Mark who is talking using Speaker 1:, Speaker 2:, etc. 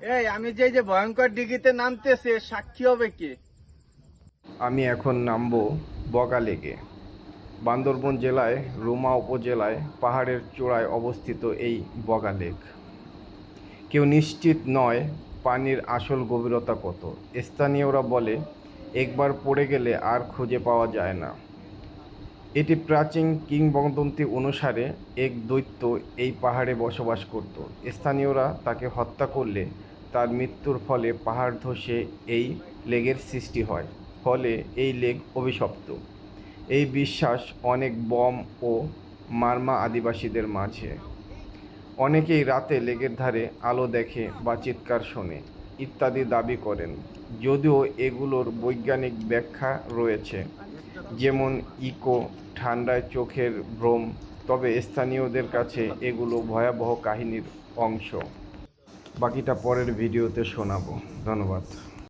Speaker 1: এই, আমি যে যে ভয়ঙ্কর ডিগিতে নামতেছে, সাক্ষী হবে কে?
Speaker 2: আমি এখন নামব বগা লেকে। বান্দরবন জেলায়, রুমা উপজেলায়, পাহাড়ের চূড়ায় অবস্থিত এই বগা লেক। কেউ নিশ্চিত নয় পানির আসল গভীরতা কত। স্থানীয়রা বলে, একবার পড়ে গেলে আর খুঁজে পাওয়া যায় না। এটি প্রাচীন কিংবদন্তি অনুসারে এক দৈত্য এই পাহাড়ে বসবাস করত। স্থানীয়রা তাকে হত্যা করলে তার মৃত্যুর ফলে পাহাড় ধসে এই লেগের সৃষ্টি হয়, ফলে এই লেগ অভিশপ্ত। এই বিশ্বাস অনেক বম ও মার্মা আদিবাসীদের মাঝে। অনেকেই রাতে লেগের ধারে আলো দেখে বা চিৎকার শোনে ইত্যাদি দাবি করেন, যদিও এগুলোর বৈজ্ঞানিক ব্যাখ্যা রয়েছে। যেমন ইকো, ঠান্ডায় চোখের ভ্রম তবে স্থানীয়দের কাছে এগুলো ভয়াবহ কাহিনীর অংশ। বাকিটা পরের ভিডিওতে শোনাবো। ধন্যবাদ।